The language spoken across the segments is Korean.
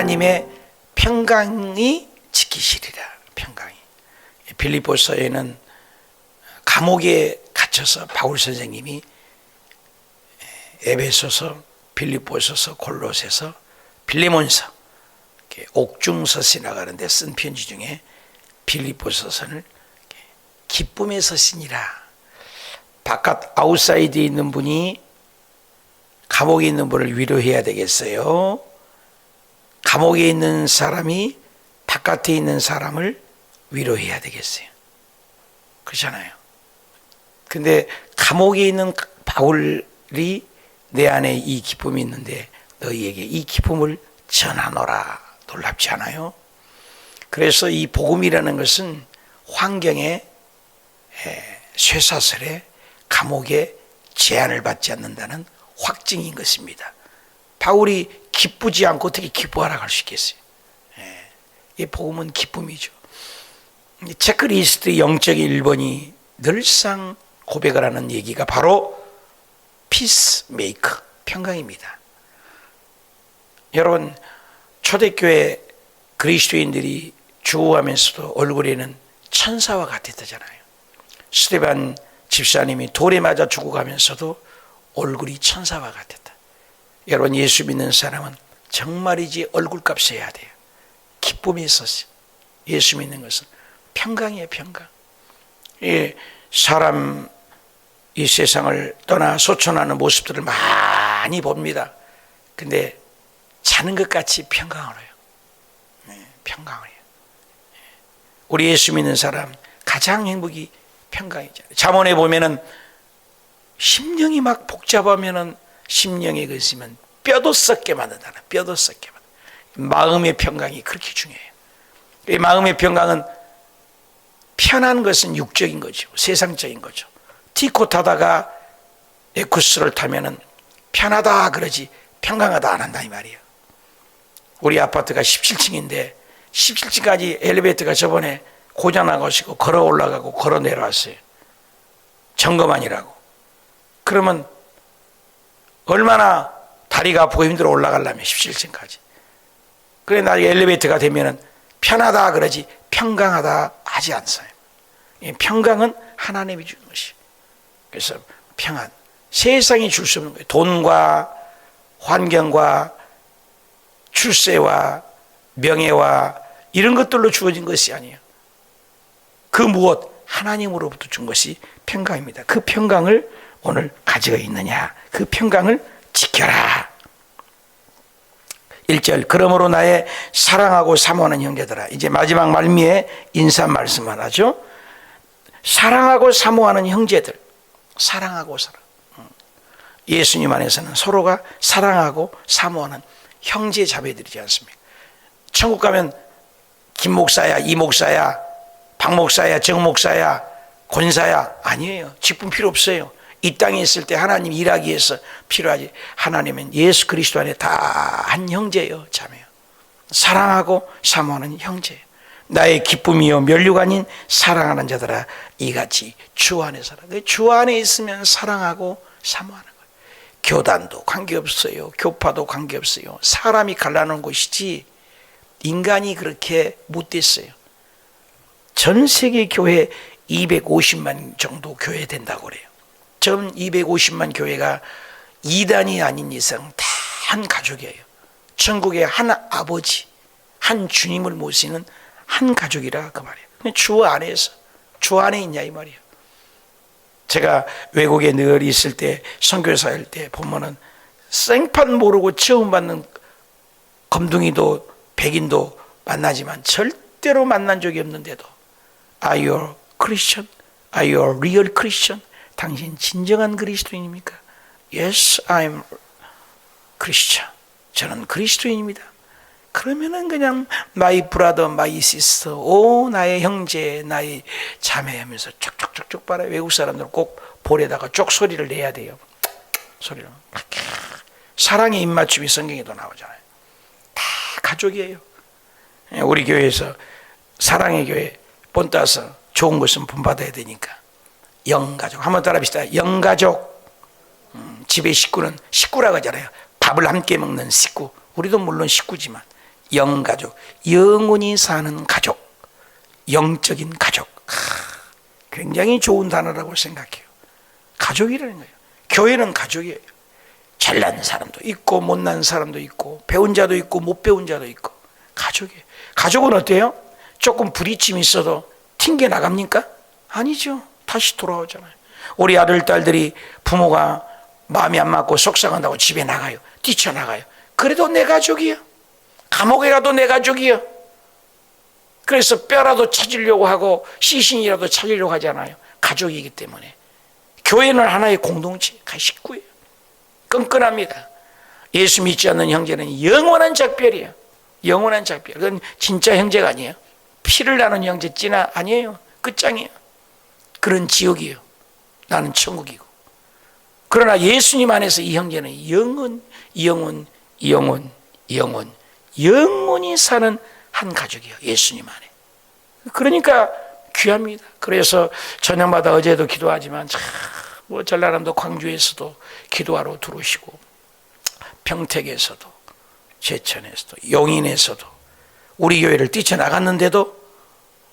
하나님의 평강이 지키시리라. 평강이. 빌립보서에는 감옥에 갇혀서 바울 선생님이 에베소서, 빌립보서서, 골로새서, 빌레몬서 이렇게 옥중서시 나가는데 쓴 편지 중에 이렇게 기쁨의 서신이라. 바깥 아웃사이드에 있는 분이 감옥에 있는 분을 위로해야 되겠어요. 감옥에 있는 사람이 바깥에 있는 사람을 위로해야 되겠어요. 그렇잖아요. 근데 감옥에 있는 바울이 내 안에 이 기쁨이 있는데 너희에게 이 기쁨을 전하노라. 놀랍지 않아요? 그래서 이 복음이라는 것은 환경에 에, 쇠사슬에 감옥에 제한을 받지 않는다는 확증인 것입니다. 바울이 기쁘지 않고 어떻게 기뻐하라고 할 수 있겠어요? 예, 이 복음은 기쁨이죠. 이 체크리스트 영적인 1번이 늘상 고백을 하는 얘기가 바로 피스메이커, 평강입니다. 여러분, 초대교회 그리스도인들이 주호하면서도 얼굴에는 천사와 같았다잖아요. 스테반 집사님이 돌에 맞아 죽어가면서도 얼굴이 천사와 같았다. 여러분 예수 믿는 사람은 정말이지 얼굴값 해야 돼요. 기쁨이 있었어. 예수 믿는 것은 평강이에요, 평강. 예, 사람 이 세상을 떠나 소천하는 모습들을 많이 봅니다. 근데 자는 것 같이 평강을 해요. 네, 평강을 해요. 우리 예수 믿는 사람 가장 행복이 평강이잖아요. 잠언에 보면은 심령이 막 복잡하면은 심령에 그 있으면 뼈도 썩게 만든다는 뼈도 썩게 만든 마음의 평강이 그렇게 중요해요. 이 마음의 평강은 편한 것은 육적인 거죠. 세상적인 거죠. 티코 타다가 에쿠스를 타면은 편하다 그러지 평강하다 안 한다 이 말이에요. 우리 아파트가 17층인데 17층까지 엘리베이터가 저번에 고장나가지고 걸어 올라가고 걸어 내려왔어요. 점검하니라고. 그러면 얼마나 다리가 아프고 힘들어 올라가려면 17층까지. 그래 나중에 엘리베이터가 되면은 편하다 그러지 평강하다 하지. 이 평강은 하나님이 주는 것이. 그래서 평안. 세상이 줄 수 없는 거예요. 돈과 환경과 출세와 명예와 이런 것들로 주어진 것이 아니에요. 그 무엇 하나님으로부터 준 것이 평강입니다. 그 평강을 오늘 가지고 있느냐? 그 평강을 지켜라. 1절 그러므로 나의 사랑하고 사모하는 형제들아 이제 마지막 말미에 인사 말씀을 하죠. 사랑하고 사모하는 형제들 사랑하고 사랑 예수님 안에서는 서로가 사랑하고 사모하는 형제 자매들이지 않습니까? 천국 가면 김 목사야 이 목사야 박 목사야 정 목사야 권사야 아니에요. 직분 필요 없어요. 이 땅에 있을 때 하나님 일하기 위해서 필요하지. 하나님은 예수 그리스도 안에 다 한 형제예요, 자매요. 사랑하고 사모하는 형제예요. 나의 기쁨이요 멸류관인 사랑하는 자들아 이같이 주 안에 살아. 주 안에 있으면 사랑하고 사모하는 거예요. 교단도 관계없어요. 교파도 관계없어요. 사람이 갈라놓은 곳이지 인간이 그렇게 못됐어요. 전 세계 교회 250만 정도 교회 된다고 그래요. 전 250만 교회가 이단이 아닌 이상 다 한 가족이에요. 천국의 한 아버지, 한 주님을 모시는 한 가족이라 그 말이에요. 주 안에서 주 안에 있냐 이 말이에요. 제가 외국에 늘 있을 때 선교사 할때 보면은 생판 모르고 처음 받는 검둥이도 백인도 만나지만 절대로 만난 적이 없는데도 Are you Christian? Are you a real Christian? 당신 진정한 그리스도인입니까? Yes, I'm Christian. 저는 그리스도인입니다. 그러면은 그냥 my brother, my sister, 오 나의 형제, 나의 자매 하면서 쪽쪽쪽쪽 빨아 외국 사람들 꼭 볼에다가 쪽 소리를 내야 돼요. 소리를. 사랑의 입맞춤이 성경에도 나오잖아요. 다 가족이에요. 예, 우리 교회에서 사랑의 교회 본따서 좋은 것은 본받아야 되니까 영가족 한번 따라합시다. 영가족 음, 집의 식구는 식구라고 하잖아요. 밥을 함께 먹는 식구. 우리도 물론 식구지만 영가족, 영원히 사는 가족, 영적인 가족. 하, 굉장히 좋은 단어라고 생각해요. 가족이라는 거예요. 교회는 가족이에요. 잘난 사람도 있고 못난 사람도 있고 배운 자도 있고 못 배운 자도 있고 가족이에요. 가족은 어때요? 조금 부딪힘이 있어도 튕겨 나갑니까? 아니죠. 다시 돌아오잖아요. 우리 아들 딸들이 부모가 마음이 안 맞고 속상한다고 집에 나가요. 뛰쳐나가요. 그래도 내 가족이요. 감옥에 가도 내 가족이요. 그래서 뼈라도 찾으려고 하고 시신이라도 찾으려고 하잖아요. 가족이기 때문에. 교회는 하나의 공동체, 식구예요. 끈끈합니다. 예수 믿지 않는 형제는 영원한 작별이에요. 영원한 작별. 그건 진짜 형제가 아니에요. 피를 나눈 형제 찌나 아니에요. 끝장이에요. 그런 지옥이에요. 나는 천국이고. 그러나 예수님 안에서 이 형제는 영원, 영원, 영원, 영원, 영원히 사는 한 가족이에요. 예수님 안에. 그러니까 귀합니다. 그래서 저녁마다 어제도 기도하지만 참, 뭐 전라남도 광주에서도 기도하러 들어오시고 평택에서도 제천에서도 용인에서도 우리 교회를 뛰쳐나갔는데도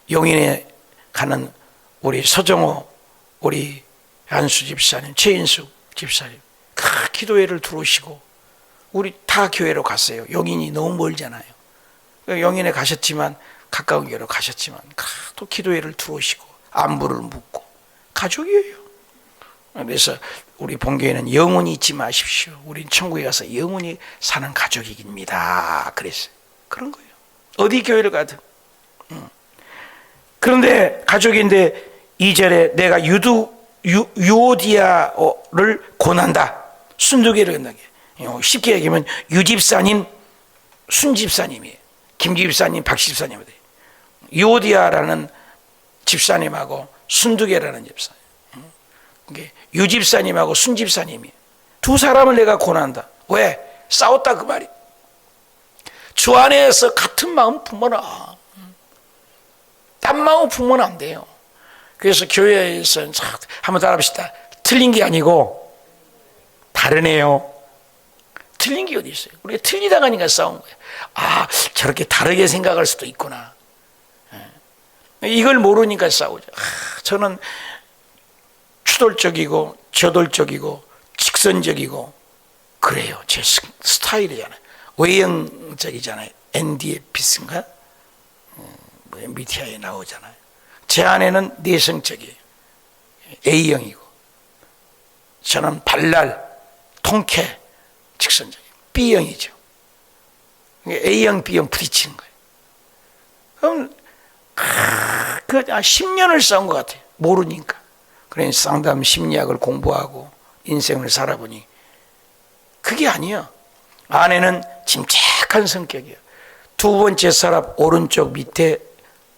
용인에 가는 우리 서정호 우리 안수 집사님 최인숙 집사님 다 기도회를 들어오시고 우리 다 교회로 갔어요. 용인이 너무 멀잖아요. 용인에 가셨지만 가까운 교회로 가셨지만 또 기도회를 들어오시고 안부를 묻고 가족이에요. 그래서 우리 본교회는 영원히 잊지 마십시오. 우린 천국에 가서 영원히 사는 가족입니다. 그랬어요. 그런 거예요. 어디 교회를 가든. 음. 그런데 가족인데 이절에 내가 유두 유, 유오디아를 권한다. 순두개를 건다게. 쉽게 얘기하면 유집사님, 순집사님이에요. 김집사님, 박집사님. 유오디아라는 집사님하고 순두개라는 집사님. 유집사님하고 순집사님이 두 사람을 내가 권한다. 왜? 싸웠다 그 말이. 주 안에서 같은 마음 품어라. 딴 마음 품으면 안 돼요. 그래서 교회에서 한번 따라합시다. 틀린 게 아니고 다르네요. 틀린 게 어디 있어요? 우리가 틀리다 가니까 싸운 거예요. 아, 저렇게 다르게 생각할 수도 있구나. 예. 이걸 모르니까 싸우죠. 아, 저는 추돌적이고 저돌적이고 직선적이고 그래요. 제 스타일이잖아요. 외형적이잖아요. 앤디의 뭐 MBTI에 나오잖아요. 제 아내는 내성적이에요. A형이고 저는 발랄, 통쾌, 직선적이에요. B형이죠. A형, B형 부딪히는 거예요. 그럼 그 10년을 싸운 것 같아요. 모르니까. 그래 상담 심리학을 공부하고 인생을 살아보니 그게 아니야. 아내는 침착한 성격이에요. 두 번째 서랍 오른쪽 밑에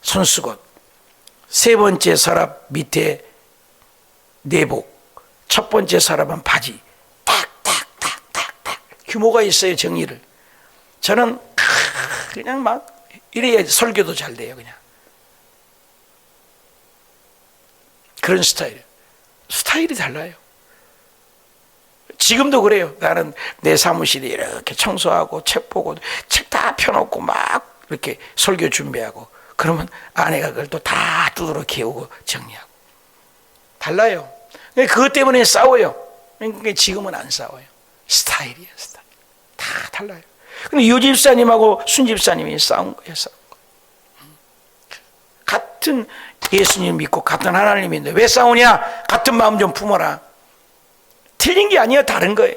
손수건, 세 번째 서랍 밑에 내복, 첫 번째 서랍은 바지. 딱딱딱딱딱 규모가 있어요 정리를. 저는 그냥 막 이래야 설교도 잘 돼요 그냥. 그런 스타일. 스타일이 달라요. 지금도 그래요. 나는 내 사무실에 이렇게 청소하고 책 보고 책 다 펴놓고 막 이렇게 설교 준비하고 그러면 아내가 그걸 또 다 두드러 키우고 정리하고 달라요. 그것 때문에 싸워요. 그러니까 지금은 안 싸워요. 스타일이에요, 스타일. 다 달라요. 근데 유 집사님하고 순 집사님이 싸운 거예요, 싸운 거. 같은 예수님 믿고 같은 하나님인데 왜 싸우냐? 같은 마음 좀 품어라. 틀린 게 아니에요. 다른 거예요.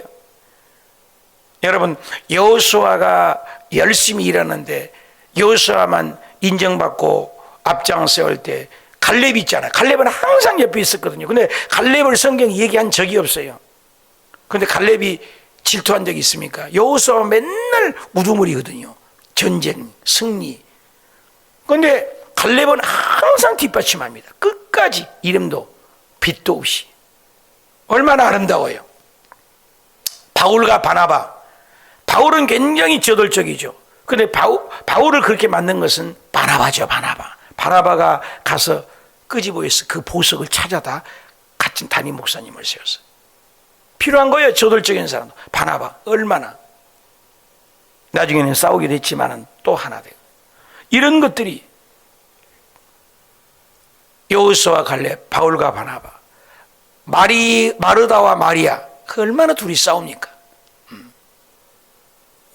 여러분, 여호수아가 열심히 일하는데 여호수아만 인정받고 앞장서올 때 갈렙이 있잖아요. 갈렙은 항상 옆에 있었거든요. 근데 갈렙을 성경이 얘기한 적이 없어요. 근데 갈렙이 질투한 적이 있습니까? 여호수아 맨날 우두머리거든요. 전쟁, 승리. 근데 갈렙은 항상 뒷받침합니다. 끝까지 이름도 빛도 없이. 얼마나 아름다워요. 바울과 바나바. 바울은 굉장히 저돌적이죠. 근데 바울, 바울을 그렇게 만든 것은 바나바죠, 바나바. 바나바가 가서 끄집어서 그 보석을 찾아다 같은 담임 목사님을 세웠어요. 필요한 거예요, 저돌적인 사람도. 바나바. 얼마나. 나중에는 싸우게 됐지만은 또 하나 되고 이런 것들이 여호수와 갈렙, 바울과 바나바, 마리 마르다와 마리아 그 얼마나 둘이 싸웁니까?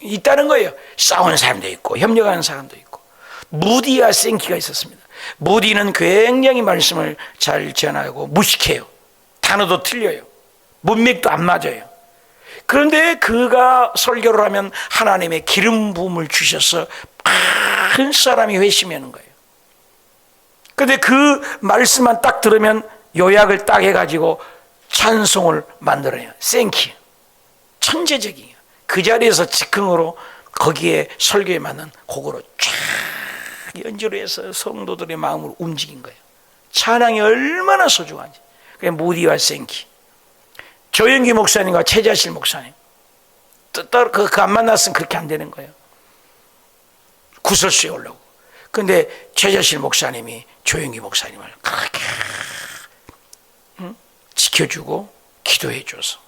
음. 있다는 거예요. 싸우는 사람도 있고 협력하는 사람도 있고 무디와 생키가 있었습니다. 무디는 굉장히 말씀을 잘 전하고 무식해요. 단어도 틀려요. 문맥도 안 맞아요. 그런데 그가 설교를 하면 하나님의 기름 부음을 주셔서 많은 사람이 회심하는 거예요. 근데 그 말씀만 딱 들으면 요약을 딱 해가지고 찬송을 만들어요. 생키. 천재적이에요. 그 자리에서 즉흥으로 거기에 설교에 맞는 곡으로 쫙 연주를 해서 성도들의 마음을 움직인 거예요. 찬양이 얼마나 소중한지. 그게 무디와 생키. 조영기 목사님과 최자실 목사님. 그안 만났으면 그렇게 안 되는 거예요. 구설수에 올라오고. 근데 최자실 목사님이 조영기 목사님을 그렇게 응? 지켜주고 기도해줘서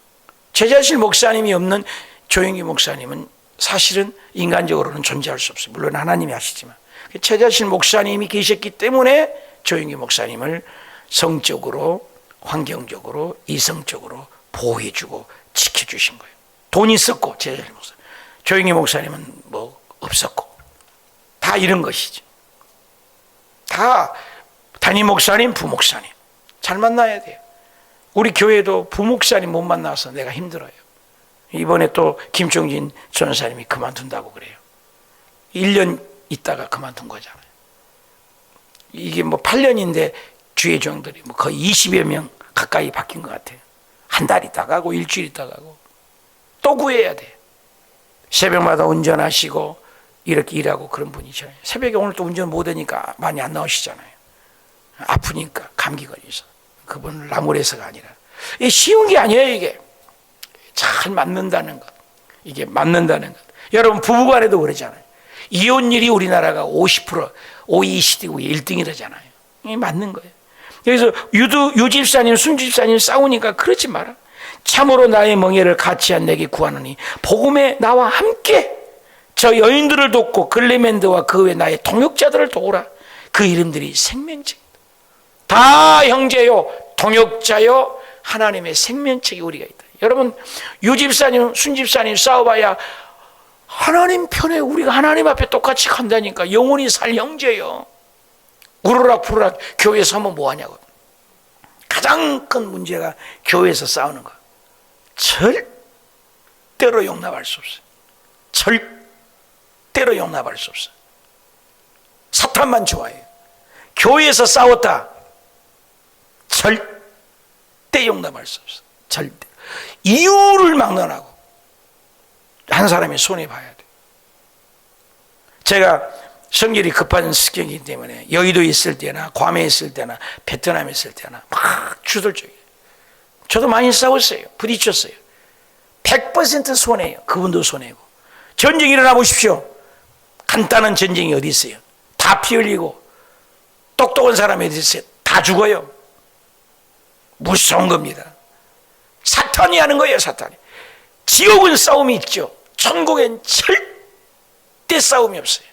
최자실 목사님이 없는 조영기 목사님은 사실은 인간적으로는 존재할 수 없어요. 물론 하나님이 하시지만 최자실 목사님이 계셨기 때문에 조영기 목사님을 성적으로 환경적으로 이성적으로 보호해주고 지켜주신 거예요. 돈이 있었고 최자실 목사 조영기 목사님은 뭐 없었고 다 이런 것이죠. 다 담임 목사님, 부목사님 잘 만나야 돼요. 우리 교회도 부목사님 못 만나서 내가 힘들어요. 이번에 또 김종진 전사님이 그만둔다고 그래요. 1년 있다가 그만둔 거잖아요. 이게 뭐 8년인데 주의 종들이 뭐 거의 20여 명 가까이 바뀐 것 같아요. 한 달 있다 가고 일주일 있다 가고 또 구해야 돼. 새벽마다 운전하시고 이렇게 일하고 그런 분이잖아요. 새벽에 오늘 또 운전 못하니까 많이 안 나오시잖아요. 아프니까 감기 걸려서 그분은 나무래서가 아니라 쉬운 게 아니에요 이게 잘 맞는다는 것. 이게 맞는다는 것. 여러분 부부간에도 그러잖아요. 이혼율이 우리나라가 50% OECD고 1등이라잖아요. 이게 맞는 거예요. 그래서 유두 유집사님 순집사님 싸우니까 그러지 마라. 참으로 나의 멍에를 같이 한 내게 구하노니 복음에 나와 함께 저 여인들을 돕고 글레멘드와 그 외 나의 동역자들을 도우라. 그 이름들이 생명책. 다 형제요, 동역자요, 하나님의 생명책이 우리가 있다. 여러분, 유집사님, 순집사님 싸워봐야 하나님 편에 우리가 하나님 앞에 똑같이 간다니까 영원히 살 형제요. 우르락 푸르락 교회에서 하면 뭐하냐고. 가장 큰 문제가 교회에서 싸우는 거. 절대로 용납할 수 없어요. 절대로 용납할 수 없어요. 사탄만 좋아해요. 교회에서 싸웠다. 절대 용납할 수 없어. 절대. 이유를 막론하고 한 사람이 손해 봐야 돼. 제가 성질이 급한 습격이기 때문에 여의도 있을 때나 괌에 있을 때나 베트남에 있을 때나 막 주돌적이에요. 저도 많이 싸웠어요. 부딪혔어요. 100% 손해요. 그분도 손해고. 전쟁 일어나 보십시오. 간단한 전쟁이 어디 있어요? 다 피 흘리고 똑똑한 사람이 어디 있어요? 다 죽어요. 무서운 겁니다. 사탄이 하는 거예요, 사탄이. 지옥은 싸움이 있죠. 천국엔 절대 싸움이 없어요.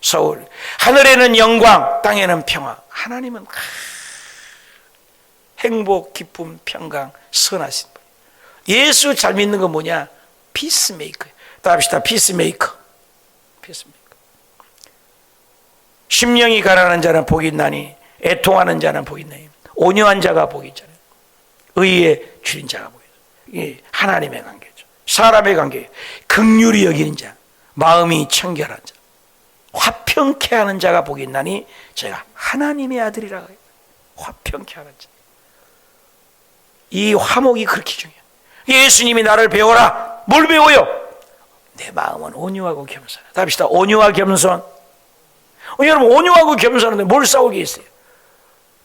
서울. 하늘에는 영광, 땅에는 평화. 하나님은 행복, 기쁨, 평강, 선하신 분. 예수 잘 믿는 건 뭐냐? 피스메이커. 답시다. 피스메이커. 피스메이커. 심령이 가난한 자는 복이 있나니 애통하는 자는 복이 있나니 온유한 자가 복이 있잖아요. 의의 주인 자가 복이 있어요. 하나님의 관계죠. 사람의 관계. 극률이 여기는 자, 마음이 청결한 자, 화평케 하는 자가 복이 있나니 제가 하나님의 아들이라 해요. 화평케 하는 자. 이 화목이 그렇게 중요해요. 예수님이 나를 배워라. 뭘 배워요? 내 마음은 온유하고 겸손. 답시다. 온유와 겸손. 어, 여러분 온유하고 겸손한데 뭘 싸우게 있어요?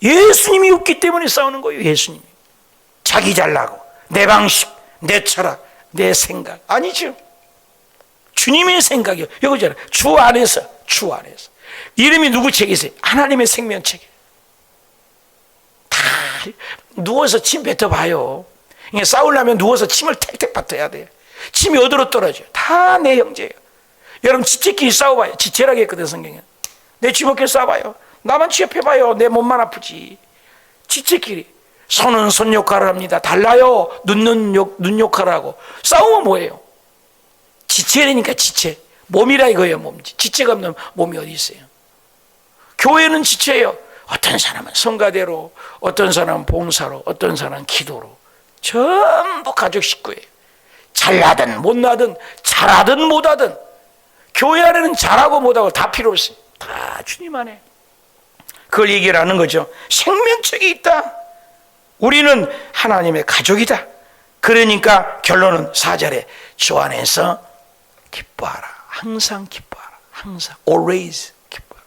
예수님이 없기 때문에 싸우는 거예요. 예수님이. 자기 잘나고 내 방식, 내 철학, 내 생각 아니죠. 주님의 생각이요. 여기잖아요. 주 안에서, 주 안에서. 이름이 누구 책이세요? 하나님의 생명책. 다 누워서 침 뱉어봐요. 싸우려면 누워서 침을 택택 뱉어야 돼요. 침이 어디로 떨어져요? 다 내 형제예요. 여러분 지체끼리 싸워봐요. 지체라고 했거든 성경에. 내 주먹끼리 싸워봐요. 나만 취업해봐요. 내 몸만 아프지. 지체끼리. 손은 손 역할을 합니다. 달라요. 욕, 눈 역할을 하고. 싸우면 뭐예요? 지체라니까 지체. 몸이라 이거예요, 몸. 지체가 없는 몸이 어디 있어요? 교회는 지체예요. 어떤 사람은 성가대로, 어떤 사람은 봉사로, 어떤 사람은 기도로. 전부 가족 식구예요. 잘나든 못나든 잘하든 못하든 교회 안에는 잘하고 못하고 다 필요 없어요. 다 주님 안에. 그걸 얘기를 하는 거죠. 생명력이 있다. 우리는 하나님의 가족이다. 그러니까 결론은 4절에 주 안에서 기뻐하라. 항상 기뻐하라. 항상. always 기뻐하라.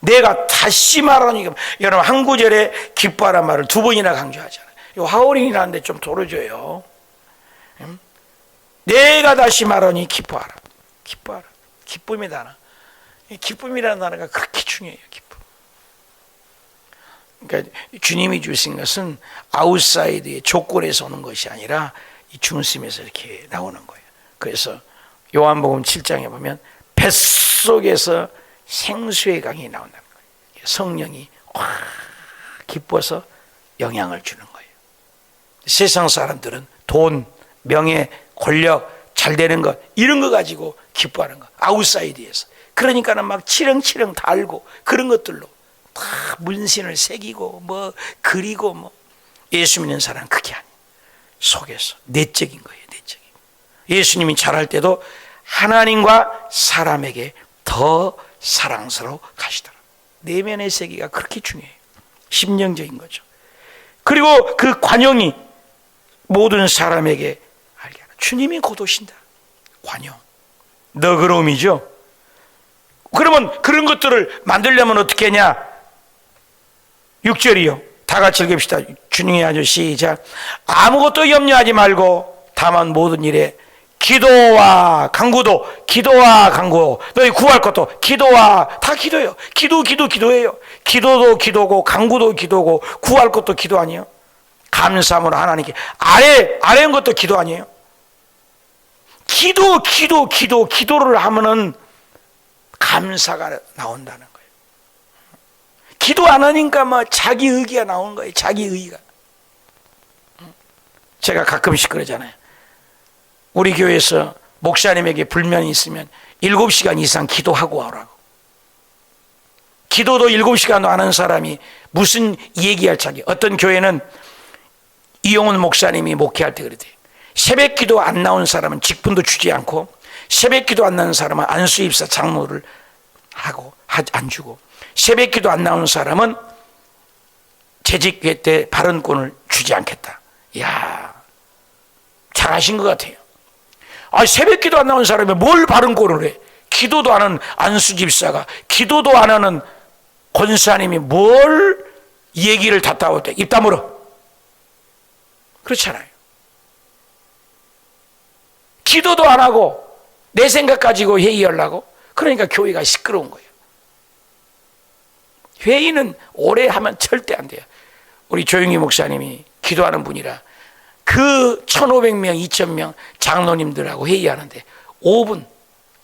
내가 다시 말하니 여러분 한 구절에 기뻐하라 말을 두 번이나 강조하잖아요. 이 하오링이라는데 좀 도려줘요. 음? 내가 다시 말하니 기뻐하라. 기뻐하라. 이 기쁨이라는 단어가 그렇게 중요해요. 기쁨. 그러니까 주님이 주신 것은 아웃사이드의 조건에서 오는 것이 아니라 이 중심에서 이렇게 나오는 거예요. 그래서 요한복음 7장에 보면 뱃속에서 생수의 강이 나온다는 거예요. 성령이 확 기뻐서 영향을 주는 거예요. 세상 사람들은 돈, 명예, 권력, 잘 되는 것 이런 거 가지고 기뻐하는 거. 아웃사이드에서. 그러니까는 막 치렁치렁 달고 그런 것들로 다 문신을 새기고 뭐 그리고 뭐 예수 믿는 사람 은 그게 아니에요. 속에서 내적인 거예요. 내적인. 예수님이 잘할 때도 하나님과 사람에게 더 사랑스러워 가시더라. 내면의 세계가 그렇게 중요해요. 심령적인 거죠. 그리고 그 관용이 모든 사람에게 알게 하라. 주님이 곧 오신다. 관용. 너그러움이죠. 그러면 그런 것들을 만들려면 어떻게 하냐? 6절이요. 다 같이 읽읍시다. 주님의 아주 시작. 아무것도 염려하지 말고 다만 모든 일에 기도와 강구도 기도와 강구 너희 구할 것도 기도와 다 기도예요. 기도 기도 기도예요. 기도도 기도고 강구도 기도고 구할 것도 기도 아니에요. 감사함으로 하나님께 아래 아래인 것도 기도 아니에요. 기도 기도 기도 기도를 하면은 감사가 나온다는. 기도 안 하니까 뭐 자기 의기가 나오는 거예요. 자기 의가. 제가 가끔씩 그러잖아요. 우리 교회에서 목사님에게 불만이 있으면 7시간 이상 기도하고 와라고. 기도도 7시간 안 하는 사람이 무슨 얘기할 자기. 어떤 교회는 이용훈 목사님이 목회할 때 그러대요. 새벽 기도 안 나온 사람은 직분도 주지 않고 새벽 기도 안 나온 사람은 안수 입사 장로를 하고 안 주고 새벽 기도 안 나온 사람은 재직회 때 발언권을 주지 않겠다. 야 잘하신 것 같아요. 아, 새벽 기도 안 나온 사람이 뭘 발언권을 해? 기도도 안 하는 안수 집사가, 기도도 안 하는 권사님이 뭘 얘기를 다 따올 때, 입 다물어. 그렇잖아요. 기도도 안 하고, 내 생각 가지고 회의하려고? 그러니까 교회가 시끄러운 거예요. 회의는 오래 하면 절대 안 돼요. 우리 조영희 목사님이 기도하는 분이라 그 1,500명, 2,000명 장로님들하고 회의하는데 5분,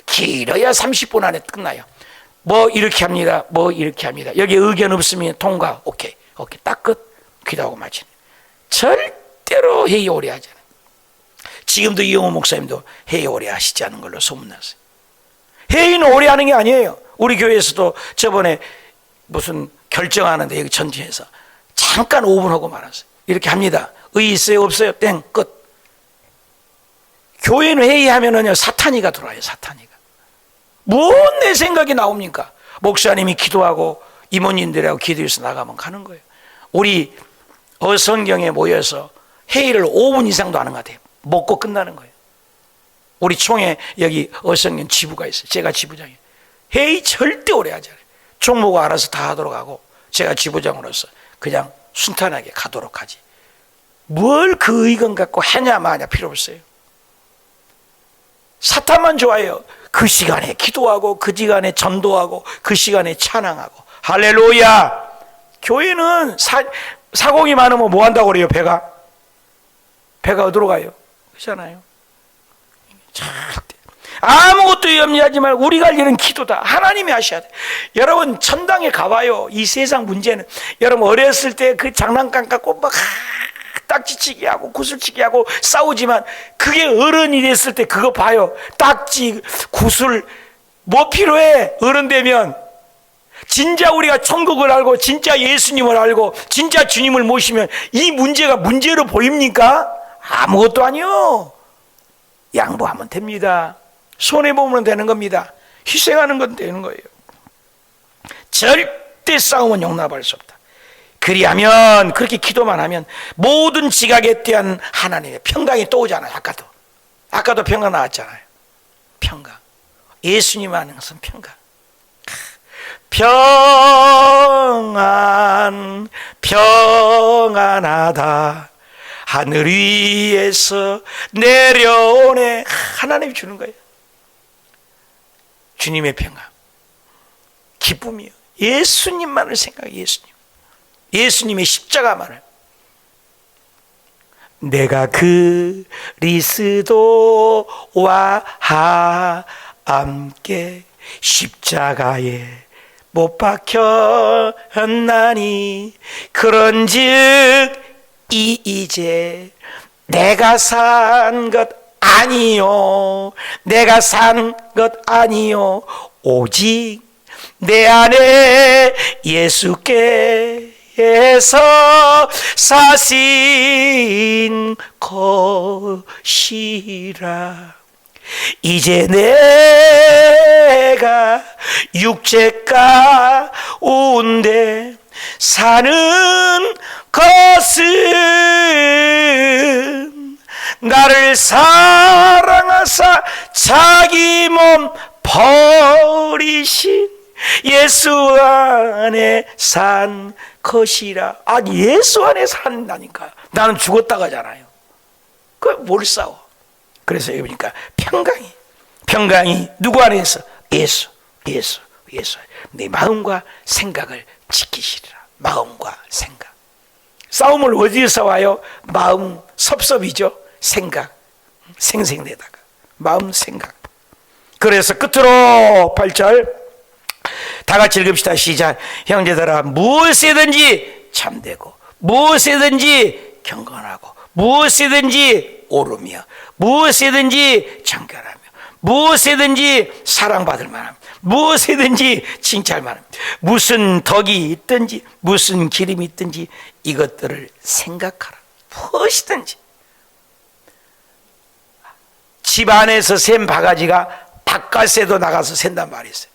길어야 30분 안에 끝나요. 뭐 이렇게 합니다. 뭐 이렇게 합니다. 여기 의견 없으면 통과. 오케이. 오케이. 딱 끝. 기도하고 마치네. 절대로 회의 오래 하잖아요. 지금도 이용호 목사님도 회의 오래 하시지 않은 걸로 소문났어요. 회의는 오래 하는 게 아니에요. 우리 교회에서도 저번에 무슨 결정하는데 여기 전지에서 잠깐 5분 하고 말았어요. 이렇게 합니다. 의 있어요? 없어요? 땡, 끝. 교회는 회의하면은요, 사탄이가 들어와요, 사탄이가. 뭔 내 생각이 나옵니까? 목사님이 기도하고 이모님들하고 기도해서 나가면 가는 거예요. 우리 어성경에 모여서 회의를 5분 이상도 하는 것 같아요. 먹고 끝나는 거예요. 우리 총회 여기 어성경 지부가 있어요. 제가 지부장이에요. 회의 절대 오래 하지 않아요. 총무가 알아서 다 하도록 하고 제가 지부장으로서 그냥 순탄하게 가도록 하지. 뭘 그 의견 갖고 하냐 마냐 필요 없어요. 사탄만 좋아해요. 그 시간에 기도하고 그 시간에 전도하고 그 시간에 찬양하고 할렐루야. 교회는 사, 사공이 많으면 뭐 한다고 그래요 배가? 배가 어디로 가요? 그렇잖아요. 아무것도 염려하지 말고 우리가 할 일은 기도다. 하나님이 하셔야 돼. 여러분 천당에 가봐요. 이 세상 문제는 여러분 어렸을 때 그 장난감 갖고 막 딱지치기 하고 구슬치기 하고 싸우지만 그게 어른이 됐을 때 그거 봐요. 딱지 구슬 뭐 필요해? 어른 되면 진짜 우리가 천국을 알고 진짜 예수님을 알고 진짜 주님을 모시면 이 문제가 문제로 보입니까? 아무것도 아니요. 양보하면 됩니다. 손해 보면 되는 겁니다. 희생하는 건 되는 거예요. 절대 싸움은 용납할 수 없다. 그리하면 그렇게 기도만 하면 모든 지각에 대한 하나님의 평강이 또 오잖아요. 아까도 아까도 평강 나왔잖아요. 평강. 예수님 안에 것은 평강. 평안 평안하다 하늘 위에서 내려오네 하나님이 주는 거예요 주님의 평안 기쁨이요. 예수님만을 생각해 예수님. 예수님의 십자가만을. 내가 그리스도와 함께 십자가에 못 박혔나니 그런즉 이 이제 내가 산 것 아니요. 내가 산것 아니요. 오직 내 안에 예수께서 사신 것이라. 이제 내가 육체 가운데 사는 것은 나를 사랑하사 자기 몸 버리신 예수 안에 산 것이라. 아니, 예수 안에 산다니까. 나는 죽었다 가잖아요. 그뭘 싸워? 그래서 여기 보니까 평강이 평강이 누구 안에서 예수 예수 예수 내 마음과 생각을 지키시리라 마음과 생각 싸움을 어디서 싸워요? 마음 섭섭이죠 생각 생생내다가 마음 생각. 그래서 끝으로 8절. 다 같이 읽읍시다. 시작. 형제들아 무엇이든지 참되고 무엇이든지 경건하고 무엇이든지 오르며 무엇이든지 정결하며 무엇이든지 사랑받을 만함 무엇이든지 칭찬할 만함 무슨 덕이 있든지 무슨 기름이 있든지 이것들을 생각하라. 무엇이든지 집 안에서 샌 바가지가 바깥에도 나가서 샌단 말이 있어요.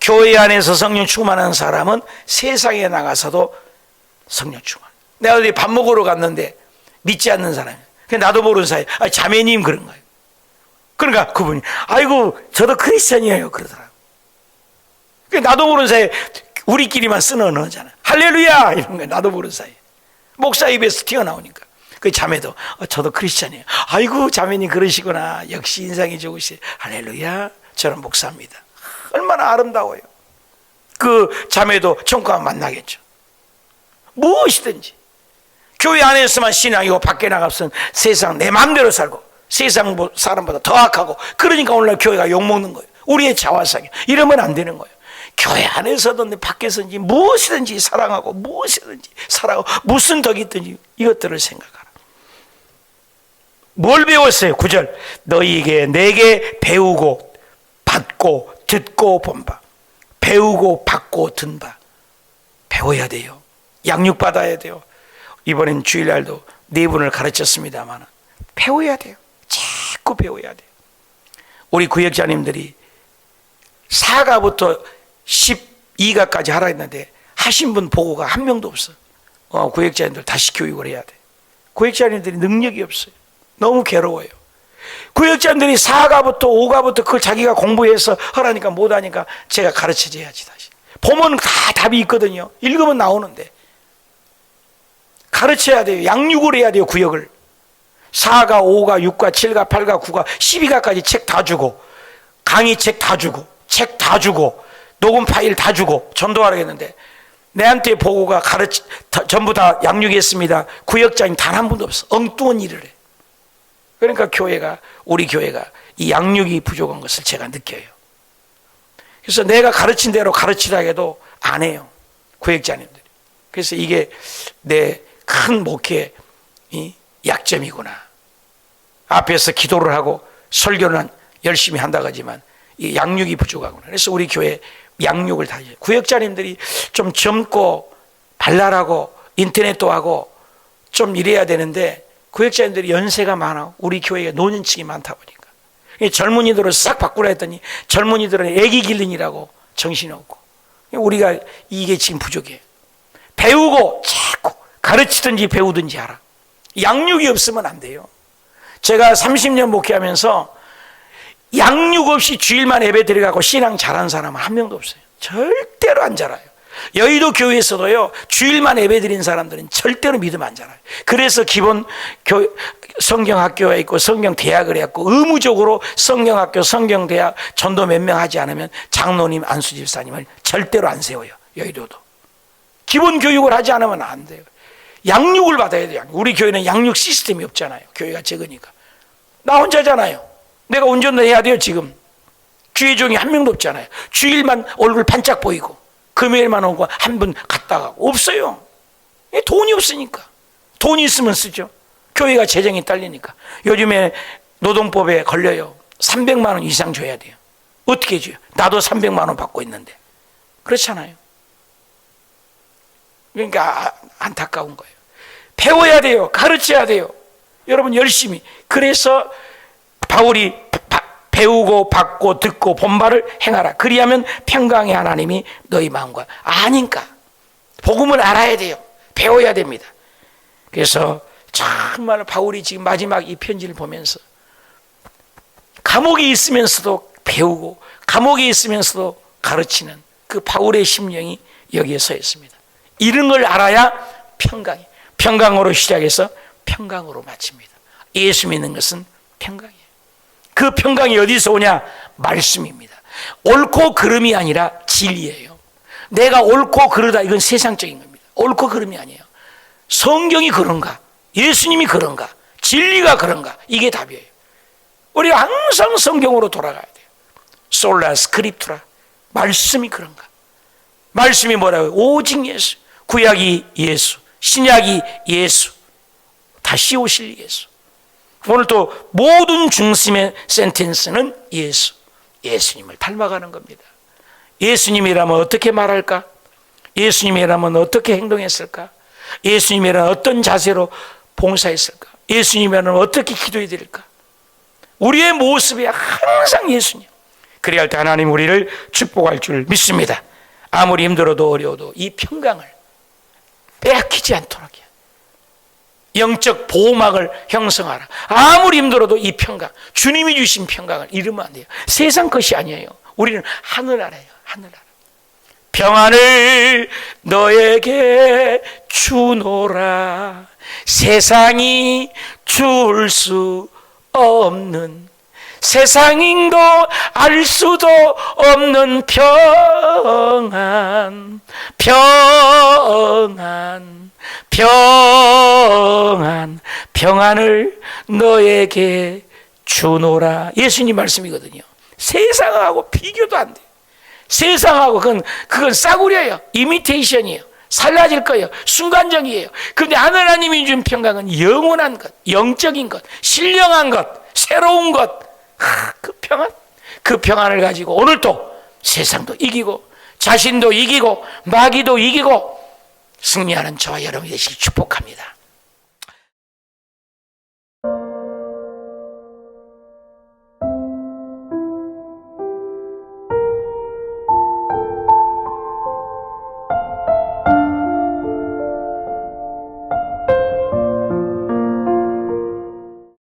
교회 안에서 성령 충만한 사람은 세상에 나가서도 성령 충만. 내가 어디 밥 먹으러 갔는데 믿지 않는 사람이. 나도 모르는 사이. 아, 자매님 그런 거예요. 그러니까 그분이 아이고 저도 크리스천이에요. 그러더라고. 나도 모르는 사이에 우리끼리만 쓰는 언어잖아 할렐루야! 이런 거 나도 모르는 사이에. 목사 입에서 튀어나오니까 그 자매도 어, 저도 크리스천이에요. 아이고 자매님 그러시구나. 역시 인상이 좋으시. 할렐루야. 저는 목사입니다. 얼마나 아름다워요. 그 자매도 천국과 만나겠죠. 무엇이든지. 교회 안에서만 신앙이고 밖에 나가서는 세상 내 마음대로 살고 세상 사람보다 더 악하고 그러니까 오늘날 교회가 욕먹는 거예요. 우리의 자화상이 이러면 안 되는 거예요. 교회 안에서든 밖에서든지 무엇이든지 사랑하고 무엇이든지 사랑하고 무슨 덕이 있든지 이것들을 생각하라 뭘 배웠어요? 9절 너희에게 내게 배우고 받고 듣고 본 바 배우고 받고 든 바 배워야 돼요 양육 받아야 돼요 이번엔 주일날도 네 분을 가르쳤습니다만 배워야 돼요. 자꾸 배워야 돼요. 우리 구역자님들이 4가부터 12가까지 하라 했는데 하신 분 보고가 한 명도 없어. 어, 구역자님들 다시 교육을 해야 돼. 구역자님들이 능력이 없어요. 너무 괴로워요. 구역자님들이 4가부터 5가부터 그걸 자기가 공부해서 하라니까 못하니까 제가 가르쳐줘야지 다시. 보면 다 답이 있거든요. 읽으면 나오는데. 가르쳐야 돼요. 양육을 해야 돼요, 구역을. 4가, 5가, 6가, 7가, 8가, 9가, 12가까지 책 다 주고, 강의 책 다 주고, 책 다 주고, 녹음 파일 다 주고, 전도하라겠는데, 내한테 보고가 가르치, 다, 전부 다 양육했습니다. 구역장이 단 한 분도 없어. 엉뚱한 일을 해. 그러니까 교회가, 우리 교회가 이 양육이 부족한 것을 제가 느껴요. 그래서 내가 가르친 대로 가르치라 해도 안 해요. 구역자님들이. 그래서 이게 내 큰 목회의 이 약점이구나. 앞에서 기도를 하고 설교는 열심히 한다고 하지만 이 양육이 부족하구나. 그래서 우리 교회 양육을 다 해요. 구역자님들이 좀 젊고 발랄하고 인터넷도 하고 좀 이래야 되는데 구역자님들이 연세가 많아. 우리 교회에 노년층이 많다 보니까. 이 젊은이들을 싹 바꾸라 했더니 젊은이들은 애기 길린이라고 정신이 없고. 우리가 이게 지금 부족해요. 배우고 자꾸 가르치든지 배우든지 하라. 양육이 없으면 안 돼요. 제가 30년 목회하면서 양육 없이 주일만 예배 드려가고 신앙 잘한 사람은 한 명도 없어요. 절대로 안 자라요. 여의도 교회에서도요, 주일만 예배 드린 사람들은 절대로 믿음 안 자라요. 그래서 기본 교, 성경학교에 있고 성경대학을 해갖고 의무적으로 성경학교, 성경대학 전도 몇 명 하지 않으면 장로님, 안수집사님을 절대로 안 세워요. 여의도도. 기본 교육을 하지 않으면 안 돼요. 양육을 받아야 돼요. 우리 교회는 양육 시스템이 없잖아요. 교회가 적으니까. 나 혼자잖아요. 내가 운전도 해야 돼요, 지금. 주의 종이 한 명도 없잖아요. 주일만 얼굴 반짝 보이고, 금요일만 오고 한 분 갔다 가고. 없어요. 예, 돈이 없으니까. 돈이 있으면 쓰죠. 교회가 재정이 딸리니까. 요즘에 노동법에 걸려요. 300만 원 이상 줘야 돼요. 어떻게 줘요? 나도 300만 원 받고 있는데. 그렇잖아요. 그러니까 아- 안타까운 거예요. 배워야 돼요. 가르쳐야 돼요. 여러분 열심히. 그래서 바울이 바- 배우고 받고 듣고 본바를 행하라. 그리하면 평강의 하나님이 너희 마음과 아니까. 복음을 알아야 돼요. 배워야 됩니다. 그래서 정말 바울이 지금 마지막 이 편지를 보면서 감옥에 있으면서도 배우고 감옥에 있으면서도 가르치는 그 바울의 심령이 여기에 서 있습니다. 이런 걸 알아야 평강이 평강으로 시작해서 평강으로 마칩니다. 예수 믿는 것은 평강이에요. 그 평강이 어디서 오냐? 말씀입니다. 옳고 그름이 아니라 진리예요. 내가 옳고 그르다 이건 세상적인 겁니다. 옳고 그름이 아니에요. 성경이 그런가? 예수님이 그런가? 진리가 그런가? 이게 답이에요. 우리가 항상 성경으로 돌아가야 돼요. 솔라 스크립투라. 말씀이 그런가? 말씀이 뭐라고요? 오직 예수. 구약이 예수. 신약이 예수. 다시 오실 예수. 오늘 또 모든 중심의 센텐스는 예수. 예수님을 닮아가는 겁니다. 예수님이라면 어떻게 말할까? 예수님이라면 어떻게 행동했을까? 예수님이라면 어떤 자세로 봉사했을까? 예수님이라면 어떻게 기도해 드릴까? 우리의 모습이 항상 예수님. 그래야 할 때 하나님 우리를 축복할 줄 믿습니다. 아무리 힘들어도 어려워도 이 평강을 빼앗기지 않도록. 영적 보호막을 형성하라. 아무리 힘들어도 이 평강, 주님이 주신 평강을 잃으면 안 돼요. 세상 것이 아니에요. 우리는 하늘나라예요. 하늘나라. 평안을 너에게 주노라. 세상이 줄 수 없는 세상인도 알 수도 없는 평안, 평안, 평안, 평안을 너에게 주노라. 예수님 말씀이거든요. 세상하고 비교도 안 돼. 세상하고 그건, 그건 싸구려예요. 이미테이션이에요. 살라질 거예요. 순간적이에요. 그런데 하나님이 준 평강은 영원한 것, 영적인 것, 신령한 것, 새로운 것. 하, 그 평안, 그 평안을 가지고 오늘도 세상도 이기고 자신도 이기고 마귀도 이기고 승리하는 저와 여러분이 되시길 축복합니다.